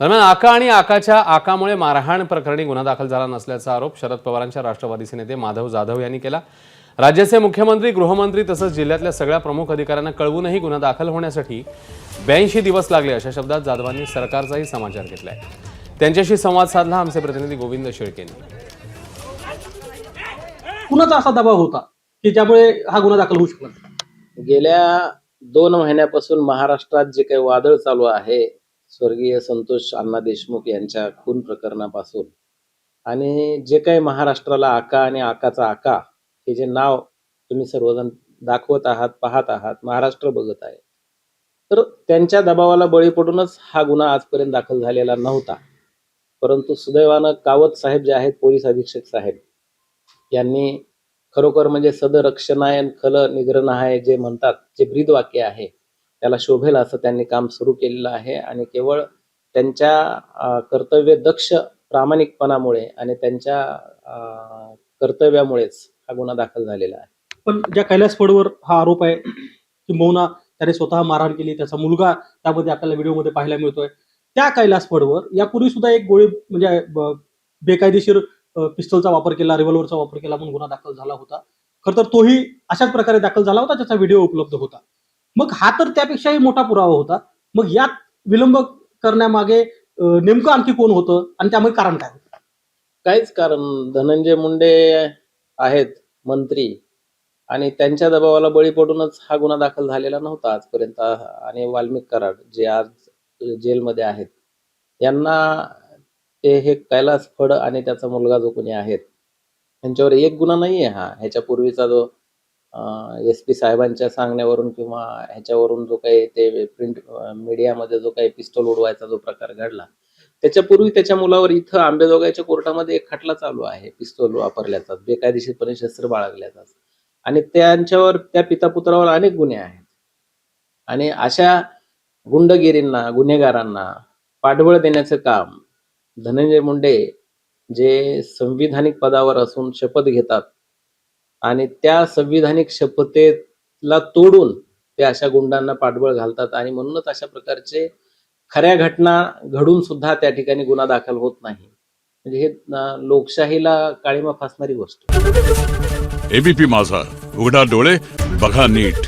दरम्यान आका आणि आकाच्या आकामुळे मारहाण प्रकरणी गुन्हा दाखल झाला नसल्याचा आरोप शरद पवारांच्या राष्ट्रवादीचे नेते माधव जाधव यांनी केला. राज्याचे मुख्यमंत्री गृहमंत्री तसंच जिल्ह्यातल्या सगळ्या प्रमुख अधिकाऱ्यांना कळवूनही गुन्हा दाखल होण्यासाठी ब्याऐंशी दिवस लागले अशा शब्दात जाधवांनी सरकारचाही समाचार घेतलाय. त्यांच्याशी संवाद साधला आमचे प्रतिनिधी गोविंद शेळकेंनी. कुणाचा असा दबाव होता की ज्यामुळे हा गुन्हा दाखल होऊ शकला? नाही? गेल्या दोन महिन्यापासून महाराष्ट्रात जे काही वादळ चालू आहे स्वर्गीय संतोष अण्णा देशमुख यांच्या खून प्रकरणापासून. आणि जे काही महाराष्ट्राला आका आणि आकाचा आका हे जे नाव तुम्ही सर्वजण दाखवत आहात पाहत आहात महाराष्ट्र बघत आहे. तर त्यांच्या दबावाला बळी पडूनच हा गुन्हा आजपर्यंत दाखल झालेला नव्हता. परंतु सुदैवानं कावत साहेब जे आहेत पोलीस अधीक्षक साहेब यांनी खरोखर म्हणजे सदरक्षणायन खल निग्रहणाय जे म्हणतात जे ब्रीद वाक्य आहे त्याला शोभेल असं त्यांनी काम सुरू केलेलं आहे. आणि केवळ त्यांच्या कर्तव्य दक्ष प्रामाणिकपणामुळे आणि त्यांच्या कर्तव्यामुळेच हा गुन्हा दाखल झालेला आहे. पण ज्या कैलास फडवर हा आरोप आहे किंबहुना त्याने स्वतः मारहाण केली त्याचा मुलगा त्यामध्ये आपल्याला व्हिडिओमध्ये पाहायला मिळतोय. त्या कैलास फडवर यापूर्वी सुद्धा एक गोळी म्हणजे बेकायदेशीर अ, पिस्तलचा वापर केला रिव्हॉल्वरचा वापर केला म्हणून गुन्हा दाखल झाला होता. खर तर तोही अशाच प्रकारे दाखल झाला होता त्याचा व्हिडिओ उपलब्ध होता. मग हा तर त्यापेक्षाही मोठा पुरावा होता. मग यात विलंब करण्यामागे नेमकं आणखी कोण होतं आणि त्यामुळे कारण काय होतं? काहीच कारण. धनंजय मुंडे आहेत मंत्री आणि त्यांच्या दबावाला बळी पडूनच हा गुन्हा दाखल झालेला नव्हता आजपर्यंत. आणि वाल्मिक कराड जे आज जेलमध्ये आहेत यांना ते हे कैलास फड आणि त्याचा मुलगा जो कोणी आहेत त्यांच्यावर एक गुन्हा नाही आहे हा. ह्याच्या पूर्वीचा जो एस पी साहेबांच्या सांगण्यावरून किंवा ह्याच्यावरून जो काही ते प्रिंट मीडियामध्ये जो काही पिस्तोल उडवायचा जो प्रकार घडला त्याच्यापूर्वी त्याच्या मुलावर इथं आंबेजोगाईच्या कोर्टामध्ये एक खटला चालू आहे पिस्तोल वापरल्याचा बेकायदेशीरपणे शस्त्र बाळगल्याचा. आणि त्यांच्यावर त्या पिता पुत्रावर अनेक गुन्हे आहेत. आणि अशा गुंडगिरींना गुन्हेगारांना पाठबळ देण्याचं काम धनंजय मुंडे जे संविधानिक पदावर असून शपथ घेतात आणि त्या संविधानिक शपथेला तोडून ते अशा गुंडांना पाठबळ घालतात. आणि म्हणूनच अशा प्रकारचे खऱ्या घटना घडून सुद्धा त्या ठिकाणी गुन्हा दाखल होत नाही. म्हणजे हे लोकशाहीला काळीमा फासणारी गोष्ट. एबीपी माझा. उघडा डोळे बघा नीट.